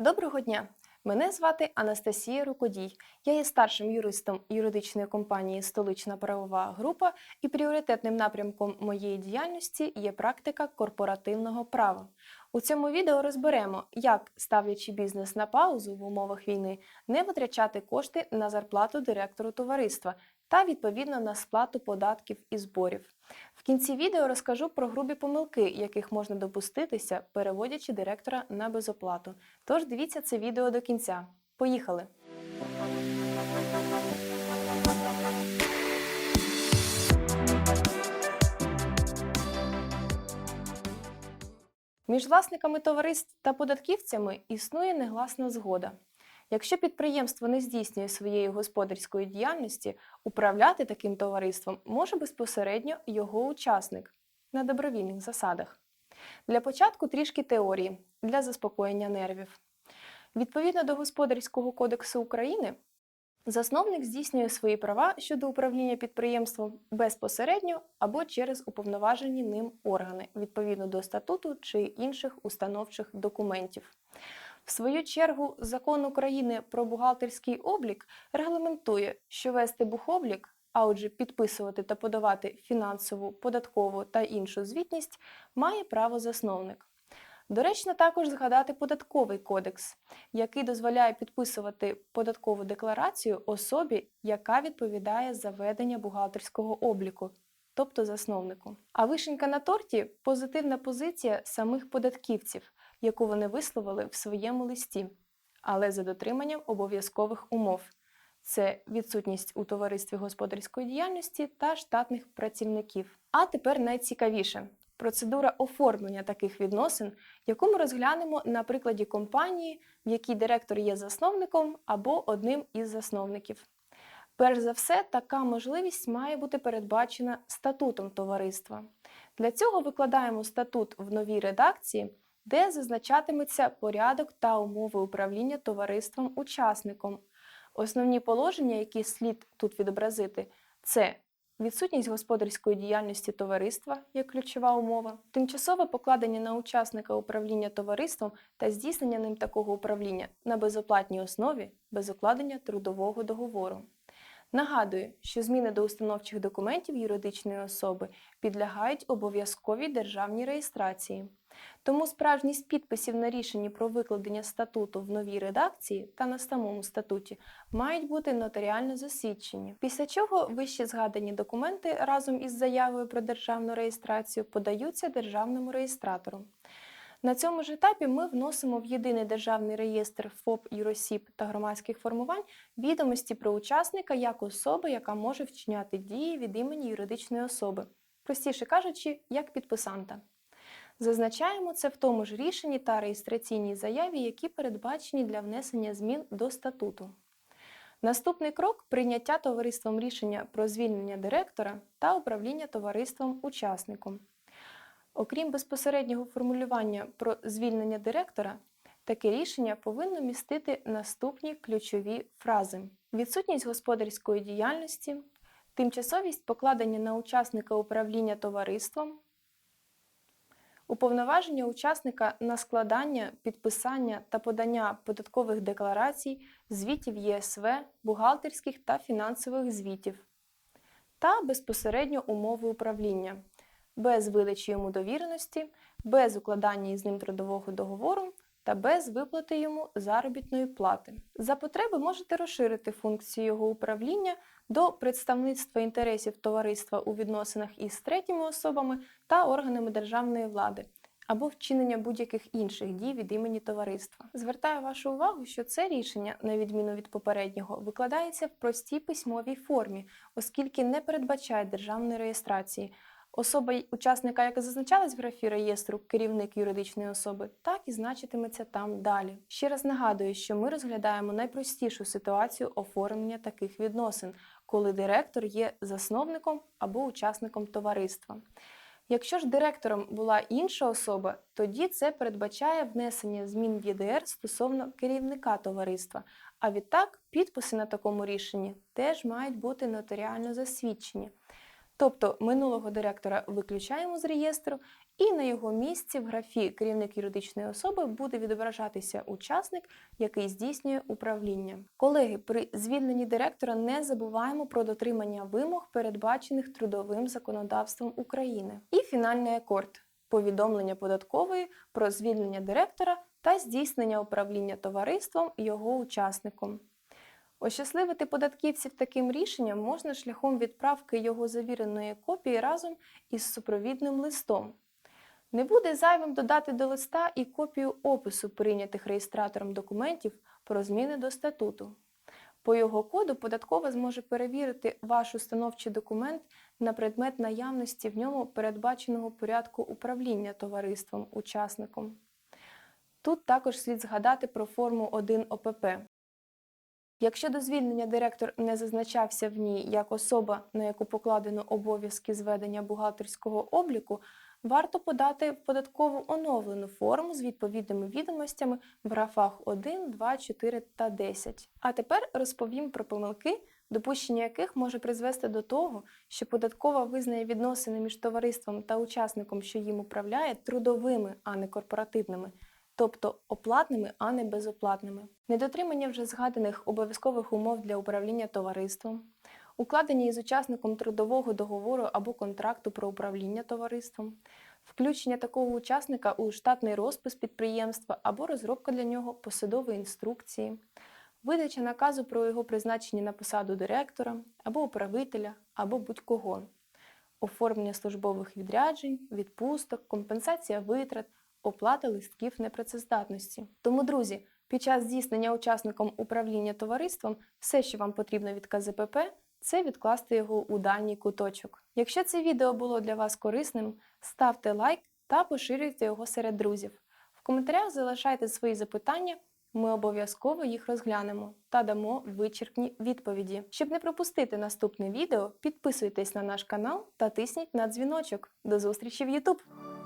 Доброго дня! Мене звати Анастасія Рукодій. Я є старшим юристом юридичної компанії Столична правова група і пріоритетним напрямком моєї діяльності є практика корпоративного права. У цьому відео розберемо, як, ставлячи бізнес на паузу в умовах війни, не витрачати кошти на зарплату директору товариства та відповідно на сплату податків і зборів. В кінці відео розкажу про грубі помилки, яких можна допуститися, переводячи директора на безоплату. Тож дивіться це відео до кінця. Поїхали! Між власниками товариств та податківцями існує негласна згода. Якщо підприємство не здійснює своєї господарської діяльності, управляти таким товариством може безпосередньо його учасник на добровільних засадах. Для початку трішки теорії для заспокоєння нервів. Відповідно до Господарського кодексу України, засновник здійснює свої права щодо управління підприємством безпосередньо або через уповноважені ним органи відповідно до статуту чи інших установчих документів. В свою чергу, закон України про бухгалтерський облік регламентує, що вести бухоблік, а отже, підписувати та подавати фінансову, податкову та іншу звітність, має право засновник. Доречно також згадати податковий кодекс, який дозволяє підписувати податкову декларацію особі, яка відповідає за ведення бухгалтерського обліку, тобто засновнику. А вишенька на торті позитивна позиція самих податківців, яку вони висловили в своєму листі, але за дотриманням обов'язкових умов. Це відсутність у товаристві господарської діяльності та штатних працівників. А тепер найцікавіше процедура оформлення таких відносин, яку ми розглянемо на прикладі компанії, в якій директор є засновником або одним із засновників. Перш за все, така можливість має бути передбачена статутом товариства. Для цього викладаємо статут в новій редакції, де зазначатиметься порядок та умови управління товариством-учасником. Основні положення, які слід тут відобразити, це відсутність господарської діяльності товариства як ключова умова, тимчасове покладення на учасника управління товариством та здійснення ним такого управління на безоплатній основі без укладення трудового договору. Нагадую, що зміни до установчих документів юридичної особи підлягають обов'язковій державній реєстрації. Тому справжність підписів на рішенні про викладення статуту в новій редакції та на самому статуті мають бути нотаріально засвідчені, після чого вище згадані документи разом із заявою про державну реєстрацію подаються державному реєстратору. На цьому ж етапі ми вносимо в єдиний державний реєстр ФОП, юросіб та громадських формувань відомості про учасника як особи, яка може вчиняти дії від імені юридичної особи, простіше кажучи, як підписанта. Зазначаємо це в тому ж рішенні та реєстраційній заяві, які передбачені для внесення змін до статуту. Наступний крок прийняття товариством рішення про звільнення директора та управління товариством-учасником. Окрім безпосереднього формулювання про звільнення директора, таке рішення повинно містити наступні ключові фрази: відсутність господарської діяльності, тимчасовість покладення на учасника управління товариством, уповноваження учасника на складання, підписання та подання податкових декларацій, звітів ЄСВ, бухгалтерських та фінансових звітів, та безпосередньо умови управління без видачі йому довіреності, без укладання із ним трудового договору та без виплати йому заробітної плати. За потреби можете розширити функцію його управління до представництва інтересів товариства у відносинах із третіми особами та органами державної влади. Або вчинення будь-яких інших дій від імені товариства. Звертаю вашу увагу, що це рішення, на відміну від попереднього, викладається в простій письмовій формі, оскільки не передбачає державної реєстрації, Особа учасника, яка зазначалась в графі реєстру керівник юридичної особи, так і значитиметься там далі. Ще раз нагадую, що ми розглядаємо найпростішу ситуацію оформлення таких відносин, коли директор є засновником або учасником товариства. Якщо ж директором була інша особа, тоді це передбачає внесення змін в ЄДР стосовно керівника товариства. А відтак підписи на такому рішенні теж мають бути нотаріально засвідчені. Тобто минулого директора виключаємо з реєстру і на його місці в графі керівник юридичної особи буде відображатися учасник, який здійснює управління. Колеги, при звільненні директора не забуваємо про дотримання вимог, передбачених трудовим законодавством України. І фінальний акорд повідомлення податкової про звільнення директора та здійснення управління товариством його учасником. Ощасливити податківців таким рішенням можна шляхом відправки його завіреної копії разом із супровідним листом. Не буде зайвим додати до листа і копію опису прийнятих реєстратором документів про зміни до статуту. По його коду податкова зможе перевірити ваш установчий документ на предмет наявності в ньому передбаченого порядку управління товариством учасником. Тут також слід згадати про форму 1 ОПП. Якщо до звільнення директор не зазначався в ній як особа, на яку покладено обов'язки зведення бухгалтерського обліку, варто подати податкову оновлену форму з відповідними відомостями в графах 1, 2, 4 та 10. А тепер розповім про помилки, допущення яких може призвести до того, що податкова визнає відносини між товариством та учасником, що їм управляє, трудовими, а не корпоративними тобто оплатними, а не безоплатними. Недотримання вже згаданих обов'язкових умов для управління товариством, укладення із учасником трудового договору або контракту про управління товариством, включення такого учасника у штатний розпис підприємства або розробка для нього посадової інструкції, видача наказу про його призначення на посаду директора або управителя, або будь-кого, оформлення службових відряджень, відпусток, компенсація витрат оплата листків непрацездатності. Тому, друзі, під час здійснення учасником управління товариством все, що вам потрібно від КЗПП, це відкласти його у дальній куточок. Якщо це відео було для вас корисним, ставте лайк та поширюйте його серед друзів. В коментарях залишайте свої запитання. Ми обов'язково їх розглянемо та дамо вичерпні відповіді. Щоб не пропустити наступне відео, підписуйтесь на наш канал та тисніть на дзвіночок. До зустрічі в YouTube!